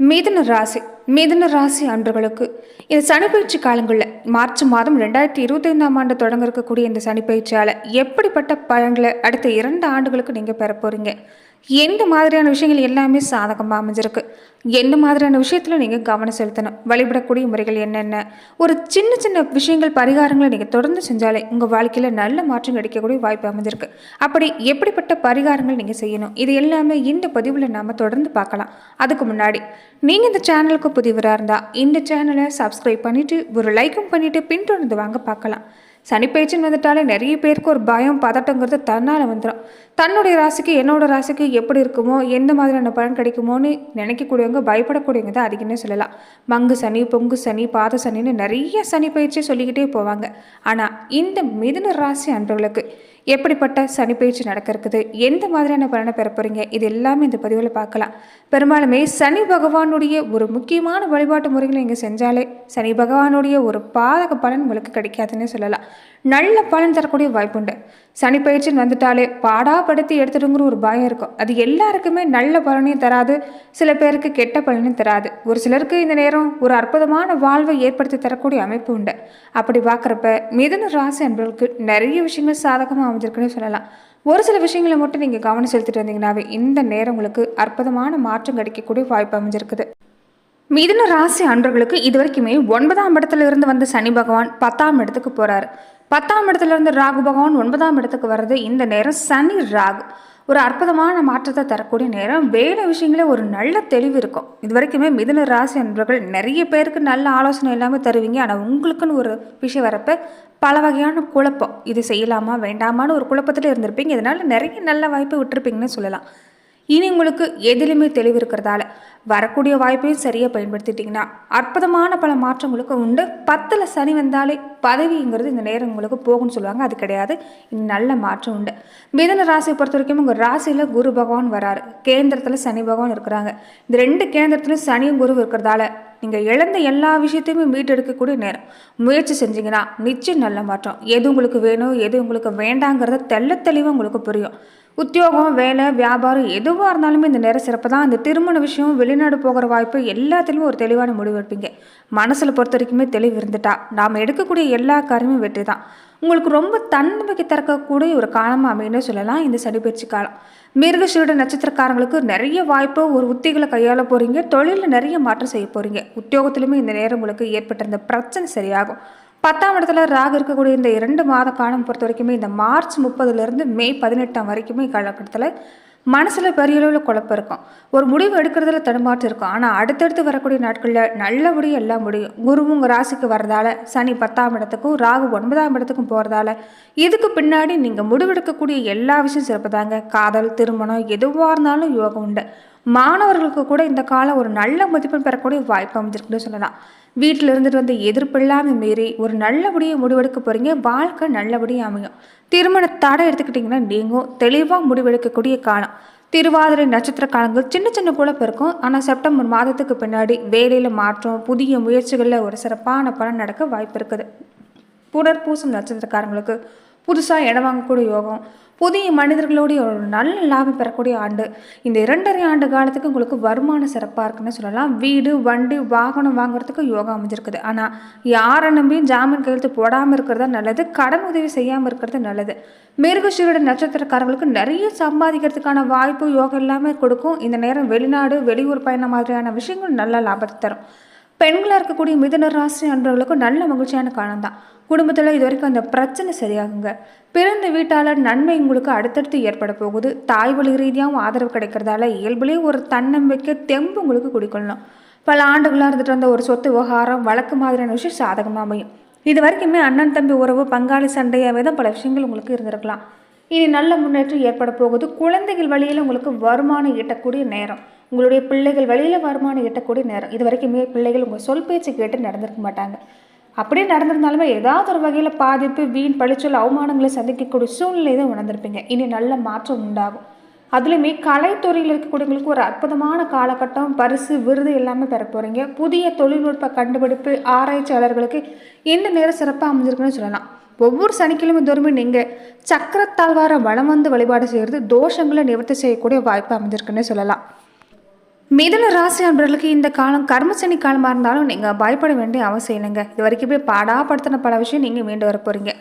மிதுன ராசி மிதுன ராசி அன்றுகளுக்கு இந்த சனிப்பயிற்சி காலங்களில் மார்ச் மாதம் ரெண்டாயிரத்தி இருபத்தி ஐந்தாம் ஆண்டு தொடங்க இருக்கக்கூடிய இந்த சனிப்பயிற்சியால் எப்படிப்பட்ட பலன்களை அடுத்த இரண்டு ஆண்டுகளுக்கு நீங்கள் பெற போகிறீங்க எந்த மாதிரியான விஷயங்கள் எல்லாமே சாதகமாக அமைஞ்சிருக்கு? எந்த மாதிரியான விஷயத்தில் நீங்கள் கவனம் செலுத்தணும்? வழிபடக்கூடிய முறைகள் என்னென்ன? ஒரு சின்ன சின்ன விஷயங்கள் பரிகாரங்களை நீங்கள் தொடர்ந்து செஞ்சாலே உங்கள் வாழ்க்கையில் நல்ல மாற்றம் கிடைக்கக்கூடிய வாய்ப்பு அமைஞ்சிருக்கு. அப்படி எப்படிப்பட்ட பரிகாரங்கள் நீங்கள் செய்யணும்? இது எல்லாமே இந்த பதிவில் நாம் தொடர்ந்து பார்க்கலாம். அதுக்கு முன்னாடி நீங்கள் இந்த சேனலுக்கு புதிவராக இருந்தால் இந்த சேனலை சப்ஸ்கிரைப் பண்ணிவிட்டு ஒரு லைக்கும் பண்ணிவிட்டு பின்தொடர்ந்து வாங்க பார்க்கலாம். சனிப்பயிற்சின்னு வந்துட்டாலே நிறைய பேருக்கு ஒரு பயம் பதட்டங்கிறது தன்னால் வந்துடும் தன்னுடைய ராசிக்கு என்னோடய ராசிக்கு எப்படி இருக்குமோ எந்த மாதிரியான பலன் கிடைக்குமோன்னு நினைக்கக்கூடியவங்க பயப்படக்கூடியவங்க தான் அதிகமே சொல்லலாம். மங்கு சனி பொங்கு சனி பாத சனின்னு நிறைய சனி பயிற்சி சொல்லிக்கிட்டே போவாங்க. ஆனால் இந்த மிதுன ராசி அன்பர்களுக்கு எப்படிப்பட்ட சனி பயிற்சி நடக்க இருக்குது எந்த மாதிரியான பலனை பெற போகிறீங்க இது எல்லாமே இந்த பதிவில் பார்க்கலாம். பெரும்பாலுமே சனி பகவானுடைய ஒரு முக்கியமான வழிபாட்டு முறைகளை இங்கே செஞ்சாலே சனி பகவானுடைய ஒரு பாதக பலன் உங்களுக்கு கிடைக்காதுன்னு சொல்லலாம். நல்ல பலன் தரக்கூடிய வாய்ப்புண்டு. சனி பயிற்சின்னு வந்துட்டாலே பாடாப்படுத்தி எடுத்துடுங்கிற ஒரு பயம் இருக்கும். அது எல்லாருக்குமே நல்ல பலனையும் தராது. சில பேருக்கு கெட்ட பலனையும் தராது. ஒரு சிலருக்கு இந்த நேரம் ஒரு அற்புதமான வாழ்வை ஏற்படுத்தி தரக்கூடிய அமைப்பு உண்டு. அப்படி பார்க்குறப்ப மிதுன ராசி என்பவர்களுக்கு நிறைய விஷயங்கள் சாதகமாக அமைஞ்சிருக்குன்னு சொல்லலாம். ஒரு சில விஷயங்களை மட்டும் நீங்கள் கவனம் செலுத்திட்டு வந்தீங்கன்னாவே இந்த நேரம் உங்களுக்கு அற்புதமான மாற்றம் கிடைக்கக்கூடிய வாய்ப்பு அமைஞ்சிருக்குது. மிதுன ராசி அன்பர்களுக்கு இது வரைக்குமே ஒன்பதாம் இடத்துல இருந்து வந்த சனி பகவான் பத்தாம் இடத்துக்கு போகிறார் பத்தாம் இடத்துல இருந்து ராகு பகவான் ஒன்பதாம் இடத்துக்கு வர்றது இந்த நேரம் சனி ராகு. ஒரு அற்புதமான மாற்றத்தை தரக்கூடிய நேரம். வேலை விஷயங்களே ஒரு நல்ல தெளிவு இருக்கும். இது வரைக்குமே மிதுன ராசி அன்பர்கள் நிறைய பேருக்கு நல்ல ஆலோசனை எல்லாமே தருவீங்க. ஆனால் உங்களுக்குன்னு ஒரு விஷயம் வரப்ப பல வகையான குழப்பம். இது செய்யலாமா வேண்டாமான்னு ஒரு குழப்பத்தில் இருந்திருப்பீங்க. இதனால் நிறைய நல்ல வாய்ப்பு விட்டுருப்பீங்கன்னு சொல்லலாம். இனி உங்களுக்கு எதிலுமே தெளிவு இருக்கிறதால வரக்கூடிய வாய்ப்பையும் சரியாக பயன்படுத்திட்டிங்கன்னா அற்புதமான பல மாற்றங்களுக்கு உண்டு. பத்தில் சனி வந்தாலே பதவிங்கிறது இந்த நேரம் உங்களுக்கு போகும்னு சொல்லுவாங்க. அது கிடையாது. நல்ல மாற்றம் உண்டு. மிதன ராசியை பொறுத்த வரைக்கும் உங்கள் ராசியில் குரு பகவான் வராரு. கேந்திரத்தில் சனி பகவான் இருக்கிறாங்க. இந்த ரெண்டு கேந்திரத்துலையும் சனியும் குரு இருக்கிறதால நீங்கள் இழந்த எல்லா விஷயத்தையுமே மீட்டெடுக்கக்கூடிய நேரம். முயற்சி செஞ்சீங்கன்னா நிச்சயம் நல்ல மாற்றம். எது உங்களுக்கு வேணும் எது உங்களுக்கு வேண்டாங்கிறத தெள்ள தெளிவாக உங்களுக்கு புரியும். உத்தியோகம் வேலை வியாபாரம் எதுவாக இருந்தாலுமே இந்த நேரம் சிறப்பு தான். இந்த திருமண விஷயம் வெளிநாடு போகிற வாய்ப்பு எல்லாத்துலேயுமே ஒரு தெளிவான முடிவு எடுப்பீங்க. மனசில் பொறுத்த வரைக்குமே தெளிவு இருந்துட்டா. நாம் எடுக்கக்கூடிய எல்லா காரியமும் வெற்றி தான் உங்களுக்கு ரொம்ப தன்னம்பிக்கை திறக்கக்கூடிய ஒரு காலமாக அமைன்னு சொல்லலாம் இந்த சனிப்பயிற்சி காலம். மிருகசீட நட்சத்திரக்காரங்களுக்கு நிறைய வாய்ப்பு ஒரு உத்திகளை கையாள போகிறீங்க தொழிலில் நிறைய மாற்றம் செய்ய போகிறீங்க உத்தியோகத்திலுமே இந்த நேரம் உங்களுக்கு ஏற்பட்ட இந்த பிரச்சனை சரியாகும். பத்தாம் இடத்துல ராக இருக்கக்கூடிய இந்த இரண்டு மாத காலம் பொறுத்த வரைக்குமே இந்த மார்ச் முப்பதுலேருந்து மே பதினெட்டாம் வரைக்குமே காலகட்டத்தில் மனசில் பெரிய அளவில் குழப்பம் இருக்கும். ஒரு முடிவு எடுக்கிறதுல தடுமாற்றம் இருக்கும். ஆனால் அடுத்தடுத்து வரக்கூடிய நாட்களில் நல்லபடியாக எல்லாம் முடியும். குருவும் ராசிக்கு வரதால சனி பத்தாம் இடத்துக்கும் ராகு ஒன்பதாம் இடத்துக்கும் போகிறதால இதுக்கு பின்னாடி நீங்கள் முடிவெடுக்கக்கூடிய எல்லா விஷயம் சிறப்பு தாங்க. காதல் திருமணம் எதுவாக இருந்தாலும் யோகம் உண்டு. மாணவர்களுக்கு கூட இந்த காலம் ஒரு நல்ல மதிப்பெண் பெறக்கூடிய வாய்ப்பு அமைஞ்சிருக்குன்னு சொல்லலாம். வீட்டில் இருந்துட்டு வந்து எதிர்ப்பு இல்லாமல் மீறி ஒரு நல்லபடியாக முடிவெடுக்க போகிறீங்க வாழ்க்கை நல்லபடியாக அமையும். திருமண தடை எடுத்துக்கிட்டிங்கன்னா நீங்கள் தெளிவாக முடிவெடுக்கக்கூடிய காலம். திருவாதிரை நட்சத்திர காலங்கள் சின்ன சின்ன குழப்பம் இருக்கும் ஆனால் செப்டம்பர் மாதத்துக்கு பின்னாடி வேலையில் மாற்றம் புதிய முயற்சிகளில் ஒரு சிறப்பான பலன் நடக்க வாய்ப்பு இருக்குது. புனர்பூசம் நட்சத்திரக்காரங்களுக்கு புதுசாக இடம் வாங்கக்கூடிய யோகம் புதிய மனிதர்களுடைய ஒரு நல்ல லாபம் பெறக்கூடிய ஆண்டு. இந்த இரண்டரை ஆண்டு காலத்துக்கு உங்களுக்கு வருமானம் சிறப்பாக இருக்குன்னு சொல்லலாம். வீடு வண்டி வாகனம் வாங்குறதுக்கு யோகா அமைஞ்சிருக்குது. ஆனால் யாரை நம்பியும் ஜாமீன் கையெழுத்து போடாமல் இருக்கிறது நல்லது கடன் உதவி செய்யாமல் இருக்கிறது நல்லது. மிருகசீரோட நட்சத்திரக்காரங்களுக்கு நிறைய சம்பாதிக்கிறதுக்கான வாய்ப்பு யோகா எல்லாமே கொடுக்கும். இந்த நேரம் வெளிநாடு வெளியூர் பயணம் மாதிரியான விஷயங்கள் நல்ல லாபத்தை தரும். பெண்களாக இருக்கக்கூடிய மிதுன ராசி அன்பர்களுக்கு நல்ல மகிழ்ச்சியான காலம் தான் குடும்பத்தில் இது வரைக்கும் அந்த பிரச்சனை சரியாகுங்க. பிறந்த வீட்டாளர் நன்மை உங்களுக்கு அடுத்தடுத்து ஏற்பட போகுது. தாய் வழி ரீதியாகவும் ஆதரவு கிடைக்கிறதால இயல்புலேயே ஒரு தன்னம்பிக்கை தெம்பு உங்களுக்கு குடிக்கொள்ளணும் பல ஆண்டுகளாக இருந்துட்டு வந்த ஒரு சொத்து விவகாரம் வழக்கு மாதிரியான விஷயம் சாதகமாக அமையும். இது வரைக்குமே அண்ணன் தம்பி உறவு பங்காளி சண்டையாகவே தான் பல விஷயங்கள் உங்களுக்கு இருந்திருக்கலாம். இனி நல்ல முன்னேற்றம் ஏற்பட போகுது. குழந்தைகள் வழியில் உங்களுக்கு வருமானம் ஈட்டக்கூடிய நேரம். உங்களுடைய பிள்ளைகள் வழியில் வருமானம் எட்டக்கூடிய நேரம். இது வரைக்குமே பிள்ளைகள் உங்கள் சொல் பேச்சு கேட்டு நடந்திருக்க மாட்டாங்க. அப்படியே நடந்திருந்தாலுமே ஏதாவது ஒரு வகையில் பாதிப்பு வீண் பழிச்சொல் அவமானங்களை சந்திக்கக்கூடிய சூழ்நிலை தான் உணர்ந்திருப்பீங்க. இனி நல்ல மாற்றம் உண்டாகும். அதுலேயுமே கலைத்துறையில் இருக்கக்கூடியவங்களுக்கு ஒரு அற்புதமான காலகட்டம் பரிசு விருது எல்லாமே பெற போகிறீங்க புதிய தொழில்நுட்ப கண்டுபிடிப்பு ஆராய்ச்சியாளர்களுக்கு இந்த நேரம் சிறப்பாக அமைஞ்சிருக்குன்னு சொல்லலாம். ஒவ்வொரு சனிக்கிழமை தோறுமே நீங்கள் சக்கரத்தாழ்வார வளம் வந்து வழிபாடு செய்கிறது தோஷங்களை நிவர்த்தி செய்யக்கூடிய வாய்ப்பு அமைஞ்சிருக்குன்னு சொல்லலாம். மிதுன ராசி அன்பர்களுக்கு இந்த காலம் கர்மசனி காலமாக இருந்தாலும் நீங்கள் பயப்பட வேண்டிய அவசியம் இல்லைங்க. இது வரைக்கும் போய் பாடாப்படுத்தின பல விஷயம் நீங்கள் மீண்டு வர போகிறீங்க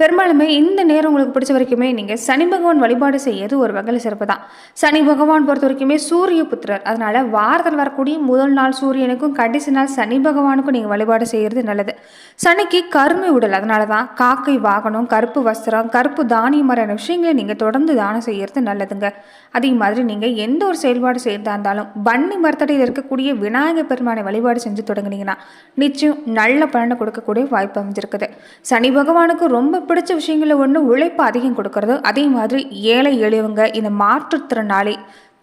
பெரும்பாலுமே இந்த நேரம் உங்களுக்கு பிடிச்ச வரைக்குமே நீங்கள் சனி பகவான் வழிபாடு செய்யறது ஒரு வகையில் சிறப்பு தான். சனி பகவான் பொறுத்த வரைக்குமே சூரிய புத்திரர். அதனால் வாரத்தில் வரக்கூடிய முதல் நாள் சூரியனுக்கும் கடைசி நாள் சனி பகவானுக்கும் நீங்கள் வழிபாடு செய்கிறது நல்லது. சனிக்கு கருமை உடல். அதனால தான் காக்கை வாகனம் கருப்பு வஸ்திரம் கருப்பு தானியம் மாதிரியான விஷயங்களை நீங்கள் தொடர்ந்து தானம் செய்கிறது நல்லதுங்க. அதே மாதிரி நீங்கள் எந்த ஒரு செயல்பாடு செய்கிறதா இருந்தாலும் பன்னி மரத்தடையில் இருக்கக்கூடிய விநாயகர் பெருமானை வழிபாடு செஞ்சு தொடங்குனீங்கன்னா நிச்சயம் நல்ல பலனை கொடுக்கக்கூடிய வாய்ப்பு அமைஞ்சிருக்குது. சனி பகவானுக்கு ரொம்ப பிடிச்ச விஷயங்களில் ஒன்று உழைப்பு அதிகம் கொடுக்கறது. அதே மாதிரி ஏழை எளியவங்க இந்த மாற்றுத்திறனாளி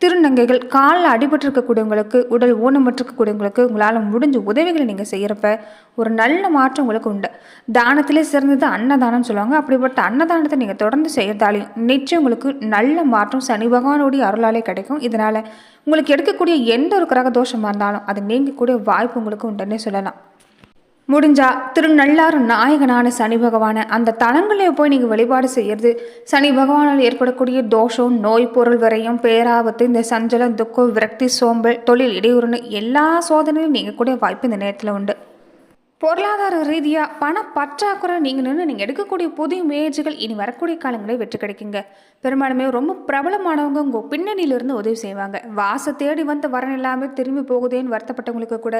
திருநங்கைகள் காலில் அடிபட்டிருக்கக்கூடியவங்களுக்கு உடல் ஊனமற்றிருக்கக்கூடியவங்களுக்கு உங்களால் முடிஞ்ச உதவிகளை நீங்கள் செய்கிறப்ப ஒரு நல்ல மாற்றம் உங்களுக்கு உண்டு. தானத்திலே சிறந்தது அன்னதானம்னு சொல்லுவாங்க. அப்படிப்பட்ட அன்னதானத்தை நீங்கள் தொடர்ந்து செய்கிறதாலையும் நிச்சயம் உங்களுக்கு நல்ல மாற்றம் சனி பகவானுடைய அருளாலே கிடைக்கும். இதனால் உங்களுக்கு எடுக்கக்கூடிய எந்த ஒரு கிரக தோஷமாக இருந்தாலும் அது நீங்கக்கூடிய வாய்ப்பு உங்களுக்கு உண்டுன்னே சொல்லலாம். முடிஞ்சா திருநள்ளாறு நாயகனான சனி பகவானை அந்த தலங்களில் போய் நீங்கள் வழிபாடு செய்யறது. சனி பகவானால் ஏற்படக்கூடிய தோஷம் நோய் பொருள் வரையும் பேராபத்து இந்த சஞ்சலம் துக்கம் விரக்தி சோம்பல் தொழில் இடையூறுன்னு எல்லா சோதனையும் நீங்கள் கூட வாய்ப்பு இந்த நேரத்தில் உண்டு. பொருளாதார ரீதியாக பண பற்றாக்குறை நீங்கள் நின்று நீங்கள் எடுக்கக்கூடிய புதிய முயற்சிகள் இனி வரக்கூடிய காலங்களில் வெற்றி கிடைக்குங்க. பெரும்பாலுமே ரொம்ப பிரபலமானவங்க உங்கள் பின்னணியிலிருந்து உதவி செய்வாங்க. வாச தேடி வந்து வரன் இல்லாமல் திரும்பி போகுதேன்னு வருத்தப்பட்டவங்களுக்கு கூட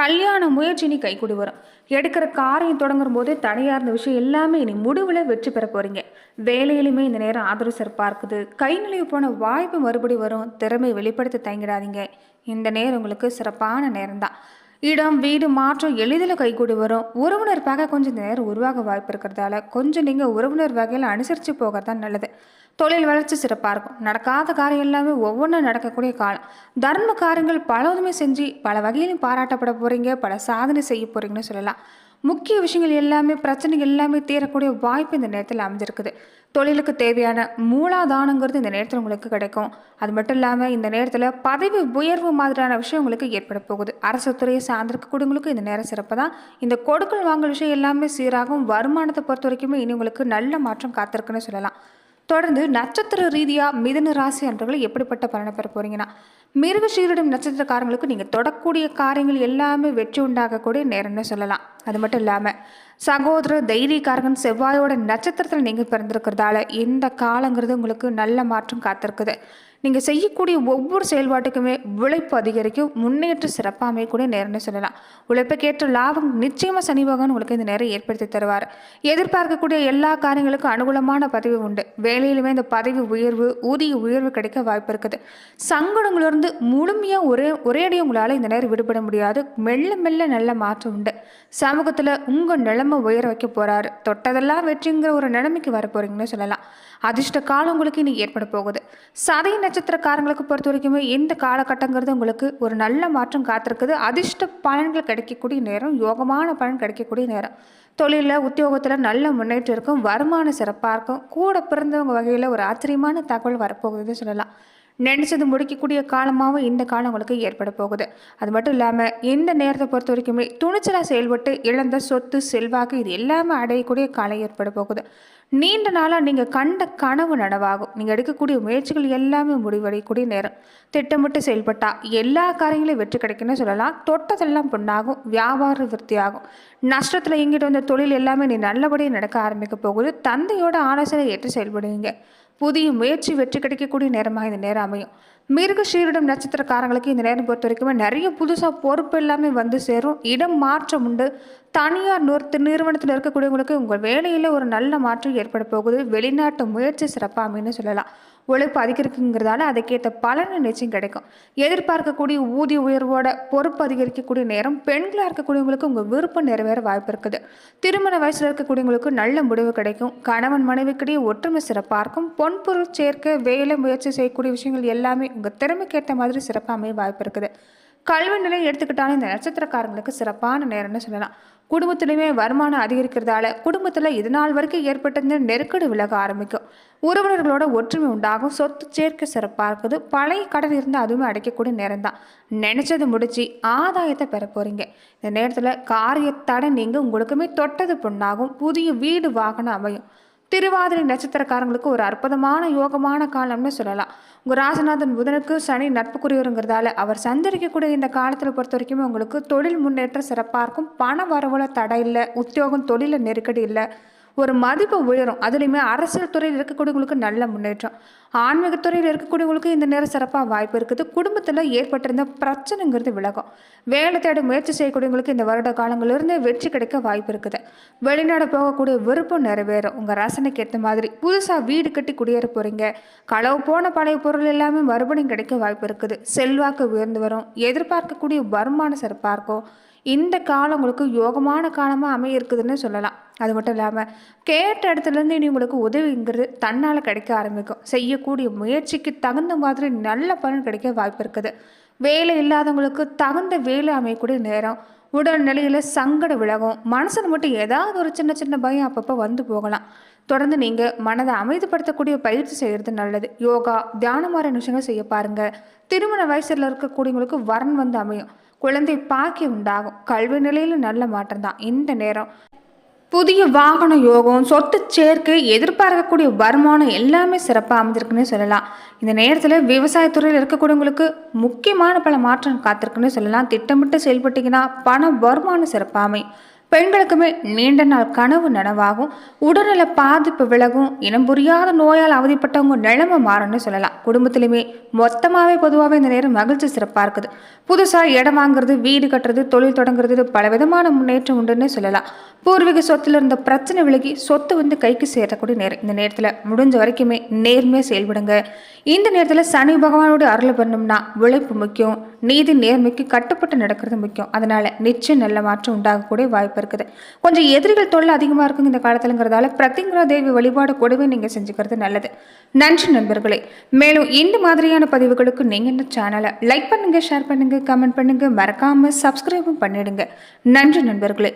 கல்யாண முயற்சி இனி கைகூடி வரும். எடுக்கிற காரியம் தொடங்கும் போதே தனியாக இருந்த விஷயம் எல்லாமே இனி முடிவில் வெற்றி பெற போகிறீங்க வேலையிலுமே இந்த நேரம் ஆதரவு சிறப்பாக இருக்குது கை நிலைவு போன வாய்ப்பு மறுபடி வரும். திறமை வெளிப்படுத்த தயங்கிடாதீங்க. இந்த நேரம் உங்களுக்கு சிறப்பான நேரம் தான் இடம் வீடு மாற்றம் எளிதில் கைகூடி வரும். உறவினர் வகை கொஞ்சம் நேரம் உருவாக வாய்ப்பு இருக்கிறதால கொஞ்சம் நீங்கள் உறவினர் வகையில் அனுசரித்து போகிறது தான் நல்லது. தொழில் வளர்ச்சி சிறப்பாக இருக்கும். நடக்காத காரியம் எல்லாமே ஒவ்வொன்றும் நடக்கக்கூடிய காலம். தர்ம காரியங்கள் பலதுமே செஞ்சு பல வகையிலும் பாராட்டப்பட போகிறீங்க பல சாதனை செய்ய போகிறீங்கன்னு சொல்லலாம். முக்கிய விஷயங்கள் எல்லாமே பிரச்சனைகள் எல்லாமே தீரக்கூடிய வாய்ப்பு இந்த நேரத்தில் அமைஞ்சிருக்குது. தொழிலுக்கு தேவையான மூலாதானங்கிறது இந்த நேரத்தில் உங்களுக்கு கிடைக்கும். அது மட்டும் இல்லாமல் இந்த நேரத்தில் பதவி உயர்வு மாதிரியான விஷயம் உங்களுக்கு ஏற்பட போகுது. அரசு துறையை சார்ந்திருக்கக்கூடியவங்களுக்கு இந்த நேரம் சிறப்பு தான் இந்த கொடுக்கல் வாங்கல் விஷயம் எல்லாமே சீராகும் வருமானத்தை பொறுத்த வரைக்குமே இனி உங்களுக்கு நல்ல மாற்றம் காத்திருக்குன்னு சொல்லலாம். தொடர்ந்து நட்சத்திர ரீதியாக மிதுன ராசி அன்றவர்கள் எப்படிப்பட்ட பலனை பெற போகிறீங்கன்னா மிருக சீரிடும் நட்சத்திரக்காரங்களுக்கு நீங்கள் தொடக்கூடிய காரியங்கள் எல்லாமே வெற்றி உண்டாகக்கூடிய நேரம்னு சொல்லலாம். அது மட்டும் இல்லாமல் சகோதர தைரியக்காரகன் செவ்வாயோட நட்சத்திரத்தில் நீங்கள் பிறந்திருக்கிறதால இந்த காலங்கிறது உங்களுக்கு நல்ல மாற்றம் காத்திருக்குது. நீங்கள் செய்யக்கூடிய ஒவ்வொரு செயல்பாட்டுக்குமே உழைப்பு அதிகரிக்கும். முன்னேற்ற சிறப்பாக அமையக்கூடிய நேரம்னு சொல்லலாம். உழைப்புக்கேற்ற லாபம் நிச்சயமாக சனி பகவான் உங்களுக்கு இந்த நேரம் ஏற்படுத்தி தருவார். எதிர்பார்க்கக்கூடிய எல்லா காரியங்களுக்கும் அனுகூலமான பதவி உண்டு. வேலையிலுமே இந்த பதவி உயர்வு ஊதிய உயர்வு கிடைக்க வாய்ப்பு இருக்குது. சங்கடங்களிலிருந்து முழுமையாக ஒரே ஒரேடியாக உங்களால் இந்த நேரம் விடுபட முடியாது. மெல்ல மெல்ல நல்ல மாற்றம் உண்டு. சமூகத்தில் உங்கள் நிலைமை உயர வைக்க போகிறாரு தொட்டதெல்லாம் வெற்றிங்கிற ஒரு நிலைமைக்கு வர போகிறீங்கன்னு சொல்லலாம். அதிர்ஷ்ட காலம் உங்களுக்கு இனி ஏற்பட போகுது. சதை நட்சத்திரக்காரங்களுக்கு பொறுத்த வரைக்குமே இந்த காலகட்டங்கிறது உங்களுக்கு ஒரு நல்ல மாற்றம் காத்திருக்குது. அதிர்ஷ்ட பலன்கள் கிடைக்கக்கூடிய நேரம் யோகமான பலன் கிடைக்கக்கூடிய நேரம். தொழிலில் உத்தியோகத்தில் நல்ல முன்னேற்றம் இருக்கும் வருமானம் சிறப்பாக இருக்கும். கூட பிறந்தவங்க வகையில் ஒரு ஆச்சரியமான தகவல் வரப்போகுதுன்னு சொல்லலாம். நினச்சது முடிக்கக்கூடிய காலமாகவும் இந்த காலம் உங்களுக்கு ஏற்பட போகுது. அது மட்டும் இல்லாமல் இந்த நேரத்தை பொறுத்த வரைக்குமே துணிச்சலாக செயல்பட்டு இழந்த சொத்து செல்வாக்கு இது எல்லாமே அடையக்கூடிய காலம் ஏற்பட போகுது. நீண்ட நாளாக நீங்கள் கண்ட கனவு நனவாகும். நீங்கள் எடுக்கக்கூடிய முயற்சிகள் எல்லாமே முடிவடையக்கூடிய நேரம். திட்டமிட்டு செயல்பட்டால் எல்லா காரியங்களையும் வெற்றி கிடைக்குன்னு சொல்லலாம். தொட்டதெல்லாம் பொண்ணாகும். வியாபார விருத்தியாகும். நஷ்டத்தில் இங்கிட்டு வந்த தொழில் எல்லாமே நீ நல்லபடியாக நடக்க ஆரம்பிக்க போகுது. தந்தையோட ஆலோசனை ஏற்று செயல்படுவீங்க. புதிய முயற்சி வெற்றி கிடைக்கக்கூடிய நேரமாக இந்த நேரம் அமையும். மிருக நட்சத்திரக்காரங்களுக்கு இந்த நேரம் பொறுத்த வரைக்குமே நிறைய புதுசாக பொறுப்பு எல்லாமே வந்து சேரும். இடம் மாற்றம் உண்டு. தனியார் நிறுத்த நிறுவனத்தில் இருக்கக்கூடியவங்களுக்கு உங்கள் வேலையில் ஒரு நல்ல மாற்றம் ஏற்பட போகுது. வெளிநாட்டு முயற்சி சிறப்பாக அப்படின்னு சொல்லலாம். உழைப்பு அதிகரிக்குங்கிறதால அதுக்கேற்ற பலன் நிச்சயம் கிடைக்கும். எதிர்பார்க்கக்கூடிய ஊதிய உயர்வோட பொறுப்பு அதிகரிக்கக்கூடிய நேரம் பெண்களாக இருக்கக்கூடியவங்களுக்கு உங்கள் விருப்பம் நிறைவேற வாய்ப்பு இருக்குது. திருமண வயசில் இருக்கக்கூடியவங்களுக்கு நல்ல முடிவு கிடைக்கும். கணவன் மனைவிக்கிடையே ஒற்றுமை சிறப்பாக இருக்கும். பொன்பொருள் சேர்க்க வேலை முயற்சி செய்யக்கூடிய விஷயங்கள் எல்லாமே உங்கள் திறமைக்கேற்ற மாதிரி சிறப்பாக அமைய வாய்ப்பு இருக்குது. கல்வி நிலை எடுத்துக்கிட்டாலும் இந்த நட்சத்திரக்காரங்களுக்கு சிறப்பான நேரம்னு சொல்லலாம். குடும்பத்திலுமே வருமானம் அதிகரிக்கிறதால குடும்பத்தில் இது நாள் வரைக்கும் ஏற்பட்டிருந்த நெருக்கடி விலக ஆரம்பிக்கும். உறவினர்களோட ஒற்றுமை உண்டாகும். சொத்து சேர்க்கை சிறப்பாக இருக்குது. பழைய கடன் இருந்தால் அதுவுமே அடைக்கக்கூடிய நேரம் தான் நினச்சது முடிச்சு ஆதாயத்தை பெற போகிறீங்க இந்த நேரத்தில் காரியத்தடை நீங்கள் உங்களுக்குமே தொட்டது பொண்ணாகும். புதிய வீடு வாகனம் அமையும். திருவாதிரை நட்சத்திரக்காரங்களுக்கு ஒரு அற்புதமான யோகமான காலம்னு சொல்லலாம். உங்கள் ராசநாதன் புதனுக்கு சனி நட்புக்குரியவருங்கிறதால அவர் சந்தரிக்கக்கூடிய இந்த காலத்தில் பொறுத்த வரைக்குமே உங்களுக்கு தொழில் முன்னேற்றம் சிறப்பாக இருக்கும். பண வரவுல தடை இல்லை உத்தியோகம் தொழிலில் நெருக்கடி இல்லை. ஒரு மதிப்பு உயரும். அதுலேயுமே அரசியல் துறையில் இருக்கக்கூடியவங்களுக்கு நல்ல முன்னேற்றம். ஆன்மீகத்துறையில் இருக்கக்கூடியவங்களுக்கு இந்த நேரம் சிறப்பாக வாய்ப்பு இருக்குது. குடும்பத்தில் ஏற்பட்டிருந்த பிரச்சனைங்கிறது விலகும். வேலை தேட முயற்சி செய்யக்கூடியவங்களுக்கு இந்த வருட காலங்களிலிருந்து வெற்றி கிடைக்க வாய்ப்பு இருக்குது. வெளிநாடு போகக்கூடிய விருப்பம் நிறைவேறும். உங்கள் ரசனைக்கு ஏற்ற மாதிரி புதுசாக வீடு கட்டி குடியேற போகிறீங்க களவு போன பழைய பொருள் எல்லாமே மறுபடியும் கிடைக்க வாய்ப்பு இருக்குது. செல்வாக்கு உயர்ந்து வரும். எதிர்பார்க்கக்கூடிய வருமானம் சிறப்பாக இருக்கும். இந்த காலம் உங்களுக்கு யோகமான காலமாக அமைய இருக்குதுன்னு சொல்லலாம். அது மட்டும் இல்லாமல் கேட்ட இடத்துலேருந்து இனி உங்களுக்கு உதவிங்கிறது தன்னால் கிடைக்க ஆரம்பிக்கும். செய்யக்கூடிய முயற்சிக்கு தகுந்த மாதிரி நல்ல பலன் கிடைக்க வாய்ப்பு இருக்குது. வேலை இல்லாதவங்களுக்கு தகுந்த வேலை அமையக்கூடிய நேரம். உடல் நிலையில் சங்கட விலகும். மனசில் மட்டும் ஏதாவது ஒரு சின்ன சின்ன பயம் அப்பப்போ வந்து போகலாம். தொடர்ந்து நீங்கள் மனதை அமைதிப்படுத்தக்கூடிய பயிற்சி செய்கிறது நல்லது. யோகா தியானம் மாதிரி விஷயங்கள் செய்ய பாருங்கள் திருமண வயசில் இருக்கக்கூடியவங்களுக்கு வரன் வந்து அமையும். குழந்தை பாக்கி உண்டாகும். கல்வி நிலையில் நல்ல மாற்றம் தான். இந்த நேரம். புதிய வாகன யோகம் சொத்து சேர்க்கை எதிர்பார்க்கக்கூடிய வருமானம் எல்லாமே சிறப்பாக அமைஞ்சிருக்குன்னு சொல்லலாம். இந்த நேரத்தில் விவசாயத்துறையில் இருக்கக்கூடியவங்களுக்கு முக்கியமான பல மாற்றம் காத்திருக்குன்னு சொல்லலாம். திட்டமிட்டு செயல்பட்டீங்கன்னா பண வருமானம் சிறப்பாக அமையும் பெண்களுக்குமே நீண்ட நாள் கனவு நனவாகும். உடல்நல பாதிப்பு விலகும். இனம் புரியாத நோயால் அவதிப்பட்டவங்க நிலைமை மாறும்னு சொல்லலாம். குடும்பத்திலுமே மொத்தமாகவே பொதுவாகவே இந்த நேரம் மகிழ்ச்சி சிறப்பாக இருக்குது. புதுசாக இடம் வாங்குறது வீடு கட்டுறது தொழில் தொடங்குறது பல விதமான முன்னேற்றம் உண்டுன்னு சொல்லலாம். பூர்வீக சொத்துல இருந்த பிரச்சனை விலகி சொத்து வந்து கைக்கு சேரக்கூடிய நேரம் இந்த நேரத்தில் முடிஞ்ச வரைக்குமே நேர்மையாக செயல்படுங்க. இந்த நேரத்தில் சனி பகவானோட அருள் பண்ணோம்னா உழைப்பு முக்கியம். நீதி நேர்மைக்கு கட்டுப்பட்டு நடக்கிறது முக்கியம். அதனால நிச்சயம் நல்ல மாற்றம் உண்டாகக்கூடிய வாய்ப்பு இருக்குது. கொஞ்சம் எதிரிகள் தொல்லை அதிகமாக இருக்குங்க இந்த காலத்துலங்கிறதால பிரத்திங்கரா தேவி வழிபாடு கூடவே நீங்கள் செஞ்சுக்கிறது நல்லது. நன்றி நண்பர்களே. மேலும் இந்த மாதிரியான பதிவுகளுக்கு நீங்கள் இந்த சேனலை லைக் பண்ணுங்கள் ஷேர் பண்ணுங்கள் கமெண்ட் பண்ணுங்கள் மறக்காமல் சப்ஸ்கிரைபும் பண்ணிடுங்க. நன்றி நண்பர்களே.